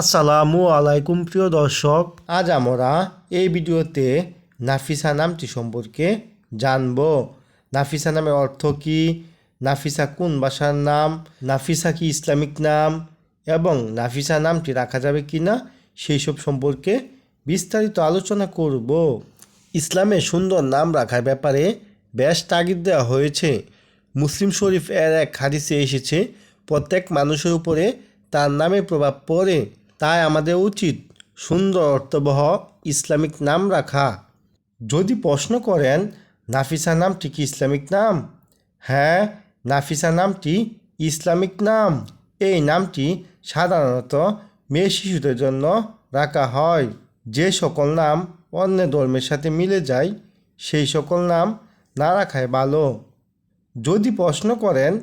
আসসালামু আলাইকুম, প্রিয় দর্শক। আজ আমরা এই ভিডিওতে নাফিসা নামটি সম্পর্কে জানব। নাফিসা নামের অর্থ কী? নাফিসা কোন ভাষার নাম? নাফিসা কি ইসলামিক নাম? এবং নাফিসা নামটি রাখা যাবে কি না সেই সব সম্পর্কে বিস্তারিত আলোচনা করব। ইসলামে সুন্দর নাম রাখার ব্যাপারে বেশ তাগিদ দেওয়া হয়েছে। মুসলিম শরীফ এর এক হাদিসে এসেছে, প্রত্যেক মানুষের উপরে তার নামে প্রভাব পড়ে। তাই আমাদের উচিত সুন্দর অর্থবহ ইসলামিক নাম রাখা। যদি প্রশ্ন করেন, নাফিসা নামটি কি ইসলামিক নাম? হ্যাঁ নাফিসা নামটি ইসলামিক নাম। এই নামটি সাধারণত মেয়ে শিশুদের জন্য রাখা হয়। যে সকল নাম অন্য ধর্মের সাথে মিলে যায়, সেই সকল নাম না রাখাই ভালো। যদি প্রশ্ন করেন,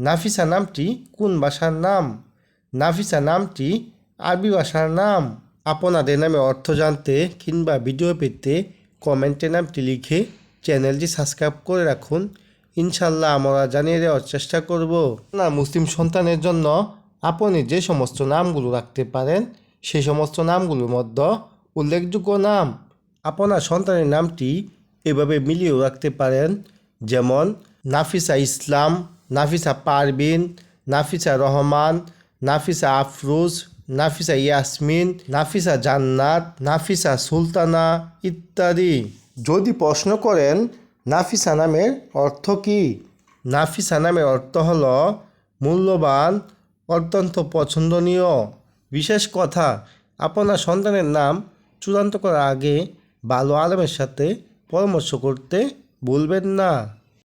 নাফিসা নামটি কোন ভাষার নাম? নাফিসা নামটি আরবি ভাষার নাম আপনাদের নামে অর্থ জানতে কিংবা ভিডিও পেতে কমেন্টে নামটি লিখে চ্যানেলটি সাবস্ক্রাইব করে রাখুন। ইনশাল্লাহ আমরা জানিয়ে দেওয়ার চেষ্টা করব। না, মুসলিম সন্তানের জন্য আপনি যে সমস্ত নামগুলো রাখতে পারেন, সেই সমস্ত নামগুলোর মধ্যে উল্লেখযোগ্য নাম আপনার সন্তানের নামটি এভাবে মিলিয়েও রাখতে পারেন। যেমন, নাফিসা ইসলাম, নাফিসা পারবিন নাফিসা রহমান, নাফিসা আফরোজ নাফিসা ইয়াসমিন নাফিসা জান্নাত নাফিসা সুলতানা ইত্যাদি। যদি প্রশ্ন করেন নাফিসা নামের অর্থ কী? নাফিসা নামের অর্থ হল মূল্যবান অত্যন্ত পছন্দনীয়। বিশেষ কথা আপনার সন্তানের নাম চূড়ান্ত করার আগে ভালো আলমের সাথে পরামর্শ করতে ভুলবেন না।